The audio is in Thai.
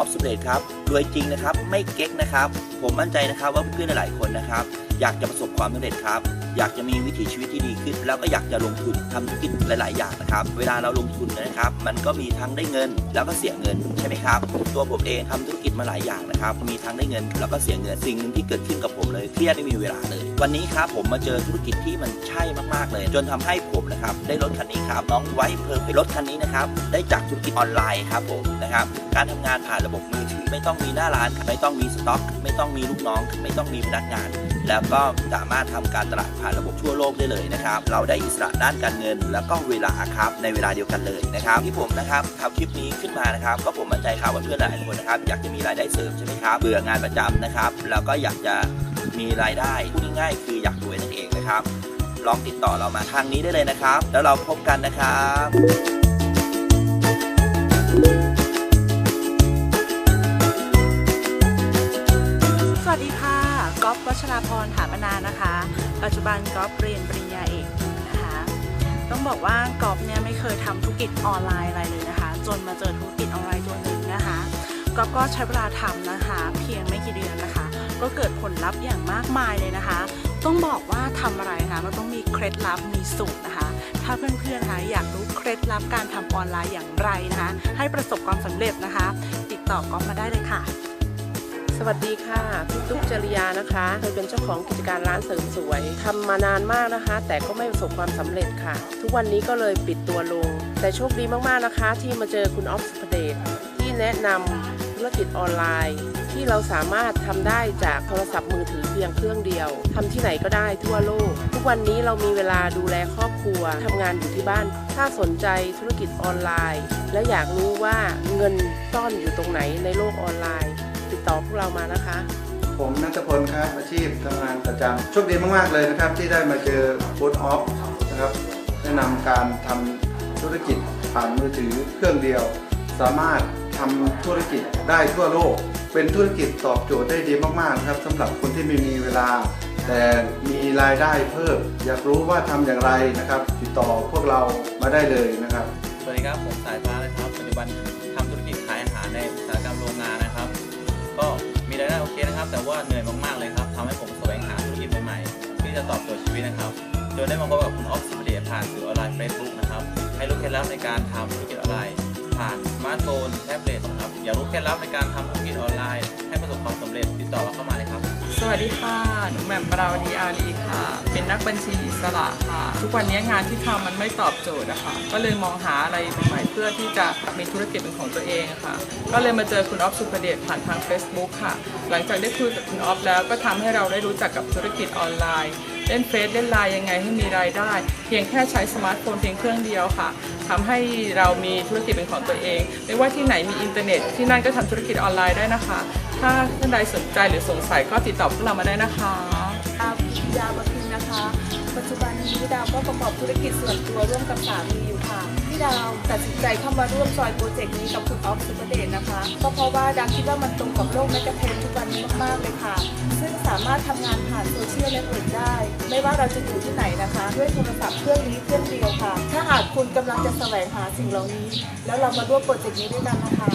วัสดีครับผมออฟสุเดครับรวยจริงนะครับ ไม่เก๊กนะครับ ผมมั่นใจนะครับว่าเพื่อนๆหลายคนนะครับ อยากจะประสบความสำเร็จครับ อยากจะมีวิถีชีวิตที่ดีขึ้น แล้วก็อยากจะลงทุนทำธุรกิจหลาย ๆ อย่างนะครับ เวลาเราลงทุนนะครับ มันก็มีทั้งได้เงิน แล้วก็เสียเงินใช่ไหมครับ ตัวผมเองทำธุรกิจมาหลายอย่างนะครับ มีทั้งได้เงิน แล้วก็เสียเงิน สิ่งหนึ่งที่เกิดขึ้นกับผมเลยเครียดไม่มีเวลาเลย วันนี้ครับผมมาเจอธุรกิจที่มันใช่มาก ๆ เลย จนทำให้ผมนะครับได้รถคันนี้ครับน้องไว้เพอร์เฟรถคันนี้นะครับได้จากธุรกิจออนไลน์ครับผมนะครับ การทำงานผ่านระบบมือถือไม่ต้องมีหน้าร้าน ไม่ต้องมีสต็อก ไม่ต้องมีลูกน้อง ไม่ต้องมีพนักงานแล้วก็สามารถทำการตลาดผ่านระบบทั่วโลกได้เลยนะครับ เราได้อิสระด้านการเงิน แล้วก็เวลาครับในเวลาเดียวกันเลยนะครับ ที่ผมนะครับทำคลิปนี้ขึ้นมานะครับ ก็ผมมั่นใจครับว่าเพื่อนหลายคนนะครับ อยากจะมีรายได้เสริมใช่ไหมครับเบื่องานประจำนะครับแล้วก็อยากจะมีรายได้พูดง่ายๆคืออยากรวยนั่นเองนะครับลองติดต่อเรามาทางนี้ได้เลยนะครับ แล้วเราพบกันนะครับสวัสดีค่ะ ก๊อฟวัชราพรถามนานะคะ ปัจจุบันก๊อฟเรียนปริญญาเอกนะคะ ต้องบอกว่าก๊อฟเนี่ยไม่เคยทำธุรกิจออนไลน์อะไรเลยนะคะ จนมาเจอธุรกิจออนไลน์ตัวหนึ่งนะคะก๊อฟก็ใช้เวลาทำนะคะ เพียงไม่กี่เดือนนะคะ ก็เกิดผลลัพธ์อย่างมากมายเลยนะคะ ต้องบอกว่าทำอะไรนะคะมันต้องมีเคล็ดลับมีสูตรนะคะ ถ้าเพื่อนๆนะคะอยากรู้เคล็ดลับการทำออนไลน์อย่างไรนะคะ ให้ประสบความสำเร็จนะคะ ติดต่อก๊อฟมาได้เลยค่ะ สวัสดีค่ะพี่ตุ๊กจริยานะคะเคยเป็นเจ้าของกิจการร้านเสริมสวยทำมานานมากนะคะ แต่ก็ไม่ประสบความสำเร็จค่ะ ทุกวันนี้ก็เลยปิดตัวลง แต่โชคดีมากๆนะคะ ที่มาเจอคุณออฟสุภเดชที่แนะนำธุรกิจออนไลน์ ที่เราสามารถทำได้จากโทรศัพท์มือถือเพียงเครื่องเดียวทำที่ไหนก็ได้ทั่วโลก ทุกวันนี้เรามีเวลาดูแลครอบครัวทำงานอยู่ที่บ้าน ถ้าสนใจธุรกิจออนไลน์ และอยากรู้ว่าเงินซ่อนอยู่ตรงไหนในโลกออนไลน์ ดต่อพวกเรามานะคะ ผมนัทพลครับอาชีพทำงานประจำโชคดีมาก ๆ เลยนะครับ ที่ได้มาเจอฟู้ดออฟนะครับแนะนำการทำธุรกิจผ่านมือถือเครื่องเดียว สามารถทำธุรกิจได้ทั่วโลก เป็นธุรกิจตอบโจทย์ได้ดีมากๆนะครับสำหรับคนที่ไม่มีเวลา แต่มีรายได้เพิ่ม อยากรู้ว่าทำอย่างไรนะครับ ติดต่อพวกเรามาได้เลยนะครับ สวัสดีครับ ผมสายฟ้านะครับ ปัจจุบัน นะครับ แต่ว่าเหนื่อยมากๆเลยครับทำให้ผมแสวงหาธุรกิจใหม่ๆที่จะตอบโจทย์ชีวิตนะครับจนได้มาพบกับคุณออฟสุเดชผ่านสื่อออนไลน์เฟซบุ๊กนะครับให้รู้เคล็ดลับในการทำธุรกิจออนไลน์ผ่านสมาร์ทโฟนแท็บเล็ตนะครับอยากรู้เคล็ดลับในการทำธุรกิจออนไลน์ให้ประสบความสำเร็จติดต่อเราเข้ามา วัสดีค่ะ หนูแหม่มปราวดีอารีค่ะ เป็นนักบัญชีอิสระค่ะ ทุกวันนี้งานที่ทำมันไม่ตอบโจทย์อะคะก็เลยมองหาอะไรใหม่ๆเพื่อที่จะมีธุรกิจเป็นของตัวเองค่ะ ก็เลยมาเจอคุณออฟสุภเดชผ่านทาง Facebook ค่ะ หลังจากได้คุยกับคุณออฟแล้วก็ทำให้เราได้รู้จักกับธุรกิจออนไลน์เล่นเฟซเล่นไลน์ยังไงให้มีรายได้ เพียงแค่ใช้สมาร์ทโฟนเพียงเครื่องเดียวค่ะทำให้เรามีธุรกิจเป็นของตัวเอง ไม่ว่าที่ไหนมีอินเทอร์เน็ตที่นั่นก็ทำธุรกิจออนไลน์ได้นะคะ ถ้าท่านใดสนใจหรือสงสัยก็ติดต่อพวกเรามาได้นะคะดาวพิยาวพินนะคะ ปัจจุบันนี้ดาวก็ประกอบธุรกิจส่วนตัวร่วมกับสามีอยู่ค่ะพี่ดาวตัดสินใจเข้ามาร่วมจอยโปรเจกต์นี้กับคุณออฟสุปเดชนะคะก็เพราะว่าดาวคิดว่ามันตรงกับโลกแมกกาเทนทุกวันนี้มากๆเลยค่ะ ซึ่งสามารถทำงานผ่านโซเชียลเน็ตเวิร์กได้ ไม่ว่าเราจะอยู่ที่ไหนนะคะ ด้วยโทรศัพท์เครื่องนี้เครื่องเดียวค่ะ ถ้าหากคุณกำลังจะแสวงหาสิ่งเหล่านี้ แล้วเรามาร่วมโปรเจกต์นี้ด้วยกันนะคะ